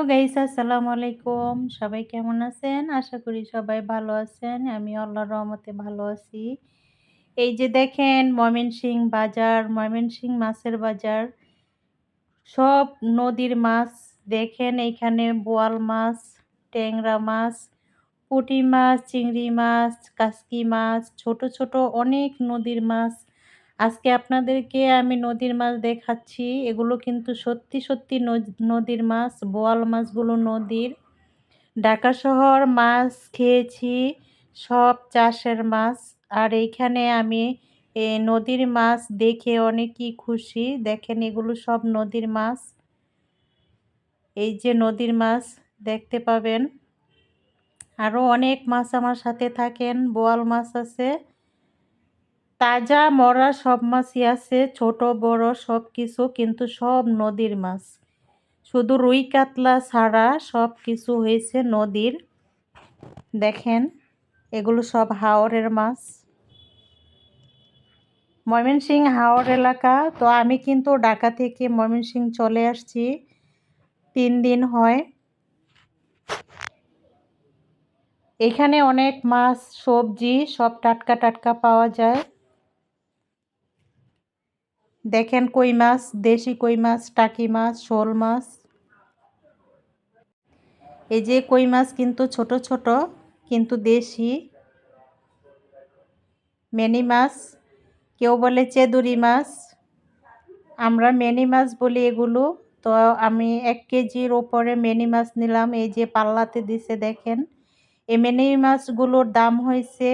Hello guys, আসসালামু আলাইকুম। সবাই কেমন আছেন? আশা করি সবাই ভালো আছেন। আমি আল্লাহর রহমতে ভালো আছি। এই যে দেখেন, ময়মনসিং বাজার, ময়মনসিং মাছের বাজার। সব নদীর মাছ, দেখেন এইখানে বোয়াল মাছ, ট্যাংরা মাছ, পুঁটি মাছ, চিংড়ি মাছ, কাসকি মাছ, ছোট ছোট অনেক নদীর মাছ আজকে আপনাদেরকে আমি নদীর মাছ দেখাচ্ছি। এগুলো কিন্তু সত্যি সত্যি নদীর মাছ, বোয়াল মাছগুলো নদীর। ঢাকা শহর মাছ খেয়েছি, সব চাষের মাছ। আর এইখানে আমি নদীর মাছ দেখে অনেকই খুশি। দেখেন এগুলো সব নদীর মাছ। এই যে নদীর মাছ দেখতে পাবেন। আরও অনেক মাছ আমার সাথে থাকেন, বোয়াল মাছ আছে। তাজা মরা সব মাছই আছে, ছোট, বড় সব কিছু, কিন্তু সব নদীর মাছ। শুধু রুই কাতলা ছাড়া সব কিছু হয়েছে নদীর। দেখেন, এগুলো সব হাওরের মাছ। ময়মনসিং হাওর এলাকা, তো আমি কিন্তু ঢাকা থেকে ময়মনসিং চলে আসছি। তিন দিন হয়। এখানে অনেক মাছ, সবজি, সব টাটকা টাটকা পাওয়া যায়। দেখেন কই মাছ? দেশি কই মাছ? টাকি মাছ? শোল মাছ? এই যে কই মাছ কিন্তু ছোট ছোট, কিন্তু দেশি। মেনি মাছ, কেউ বলে চেদুরি মাছ। আমরা মেনি মাছ বলি এগুলো। তো আমি এক কেজির ওপরে মেনি মাছ নিলাম, এই যে পাল্লাতে দিছে দেখেন। এই মেনি মাছগুলোর দাম হয়েছে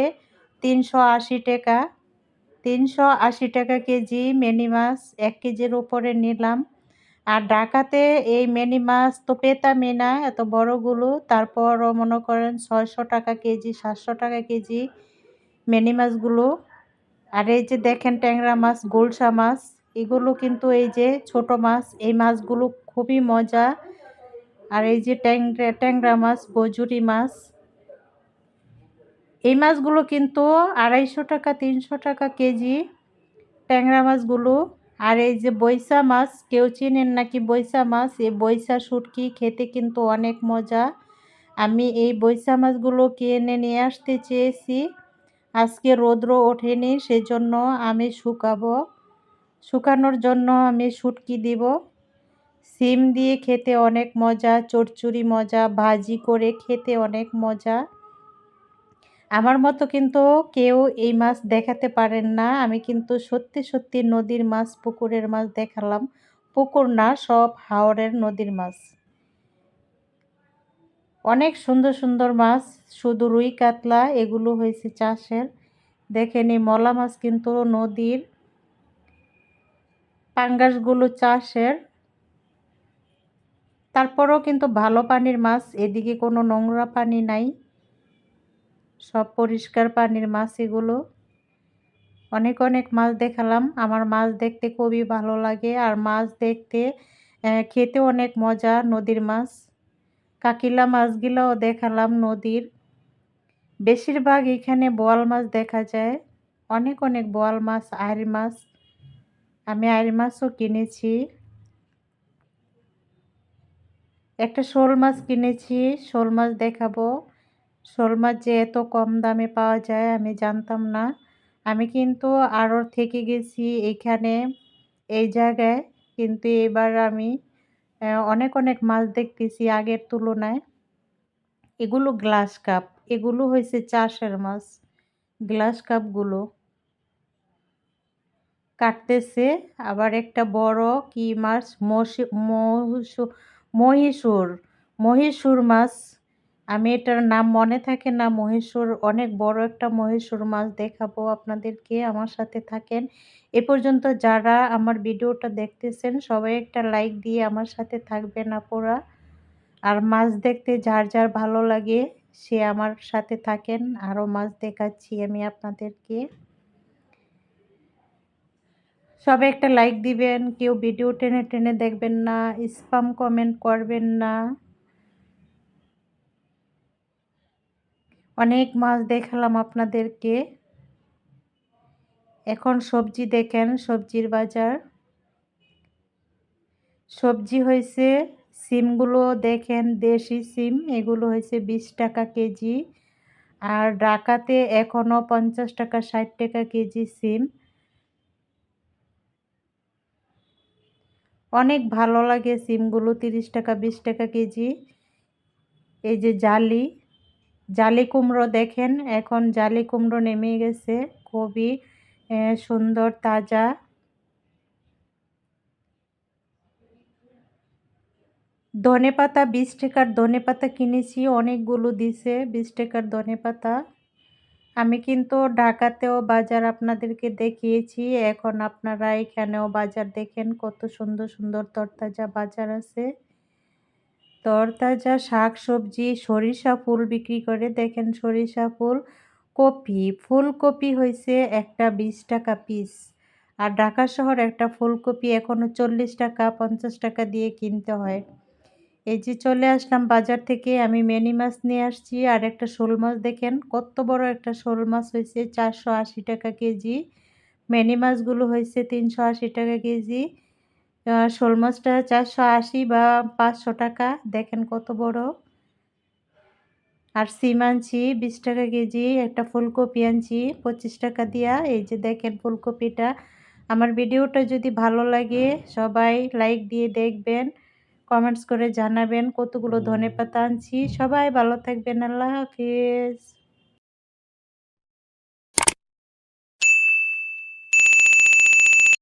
তিনশো আশি টাকা। তিনশো আশি টাকা কেজি মেনি মাছ এক কেজির উপরে নিলাম। আর ঢাকাতে এই মেনি মাছ তো পেতামই না, এত বড়গুলো। তারপরও মনে করেন ছয়শো টাকা কেজি, সাতশো টাকা কেজি মেনি মাছগুলো। আর এই যে দেখেন ট্যাংরা মাছ গোলসা মাছ, এগুলো কিন্তু এই যে ছোট মাছ, এই মাছগুলো খুবই মজা। আর এই যে ট্যাংরা ট্যাংরা মাছ, গজুরি মাছ এই মাছগুলো কিন্তু আড়াইশো টাকা, তিনশো টাকা কেজি। ট্যাংরা মাছগুলো। আর এই যে বৈশা মাছ, কেউ চিনেন নাকি বৈশা মাছ? এই বৈশা শুটকি খেতে কিন্তু অনেক মজা। আমি এই বৈশা মাছগুলো কিনে নিয়ে আসতে চেয়েছি। আজকে রৌদ্র ওঠেনি, সেজন্য আমি শুকাবো। শুকানোর জন্য আমি শুটকি দিব। সিম দিয়ে খেতে অনেক মজা চড়চুরি মজা, ভাজি করে খেতে অনেক মজা। আমার মতো কিন্তু কেউ এই মাছ দেখাতে পারেন না। আমি কিন্তু সত্যি সত্যি নদীর মাছ, পুকুরের মাছ দেখালাম। পুকুর না, সব হাওড়ের নদীর মাছ। অনেক সুন্দর সুন্দর মাছ, শুধু রুই কাতলা, এগুলো হয়েছে চাষের। দেখেন মলা মাছ কিন্তু নদীর পাঙ্গাসগুলো চাষের। তারপরেও কিন্তু ভালো পানির মাছ, এদিকে কোনো নোংরা পানি নাই। সব পরিষ্কার পানির মাছ এগুলো। অনেক অনেক মাছ দেখালাম। আমার মাছ দেখতে খুবই ভালো লাগে। আর মাছ দেখতে খেতে অনেক মজা নদীর মাছ। কাকিলা মাছগুলোও দেখালাম নদীর। বেশিরভাগ এখানে বোয়াল মাছ দেখা যায়। অনেক অনেক বোয়াল মাছ আইর মাছ। আমি আইর মাছও কিনেছি। একটা শোল মাছ কিনেছি। শোল মাছ দেখাবো। শোল মাছ যে এত কম দামে পাওয়া যায় আমি জানতাম না। আমি কিন্তু আরও থেকে গেছি এখানে, এই জায়গায়। কিন্তু এবার আমি অনেক অনেক মাছ দেখতেছি আগের তুলনায়। এগুলো গ্লাস কাপ। এগুলো হয়েছে চাষের মাছ। গ্লাস কাপগুলো। কাটতেছে। আবার একটা বড় কি মাছ? মহিষুর মহিষুর মাছ। আমি এটার নাম মনে থাকে না। মহেশ্বর অনেক বড় একটা মহেশ্বর মাছ দেখাবো আপনাদেরকে, আমার সাথে থাকেন। এ পর্যন্ত যারা আমার ভিডিওটা দেখতেছেন, সবাই একটা লাইক দিয়ে আমার সাথে থাকবেন আপুরা। আর মাছ দেখতে যার যার ভালো লাগে, সে আমার সাথে থাকেন। আরও মাছ দেখাচ্ছি আমি আপনাদেরকে। সবাই একটা লাইক দিবেন, কেউ ভিডিও টেনে টেনে দেখবেন না, স্পাম কমেন্ট করবেন না। অনেক মাছ দেখালাম আপনাদেরকে। এখন সবজি দেখেন, সবজির বাজার। সবজি হয়েছে সিমগুলো দেখেন, দেশি সিম, এগুলো হয়েছে বিশ টাকা কেজি। আর ঢাকাতে এখনও পঞ্চাশ টাকা, ষাট টাকা কেজি সিম। অনেক ভালো লাগে সিমগুলো, তিরিশ টাকা, বিশ টাকা কেজি। এই যে জালি জালি কুমড়ো দেখেন, এখন জালি কুমড়ো নেমে গেছে, খুবই সুন্দর, তাজা। ধনে পাতা বিশ টাকার ধনে পাতা কিনেছি, অনেকগুলো দিছে বিশ টাকার ধনে পাতা আমি কিন্তু ঢাকাতেও বাজার আপনাদেরকে দেখিয়েছি, এখন আপনারা এখানেও বাজার দেখেন, কত সুন্দর সুন্দর, তরতাজা বাজার আছে। তরতাজা শাক সবজি সরিষা ফুল বিক্রি করে, দেখেন সরিষা ফুল কপি। ফুলকপি হয়েছে একটা বিশ টাকা পিস আর ঢাকা শহর একটা ফুলকপি এখনও চল্লিশ টাকা, পঞ্চাশ টাকা দিয়ে কিনতে হয়। এই যে চলে আসলাম বাজার থেকে, আমি মেনি মাছ নিয়ে আসছি। আর একটা শোল মাছ দেখেন, কত বড় একটা শোল মাছ হয়েছে চারশো আশি টাকা কেজি। মেনি মাছগুলো হয়েছে তিনশো আশি টাকা কেজি। শোল মাছটা চারশো আশি বা পাঁচশো টাকা। দেখেন কত বড়। আর সিম আনছি বিশ টাকা কেজি, একটা ফুলকপি আনছি পঁচিশ টাকা দিয়া। এই যে দেখেন ফুলকপিটা। আমার ভিডিওটা যদি ভালো লাগে সবাই লাইক দিয়ে দেখবেন, কমেন্টস করে জানাবেন কতগুলো ধনে পাতা আনছি। সবাই ভালো থাকবেন, আল্লাহ হাফিজ।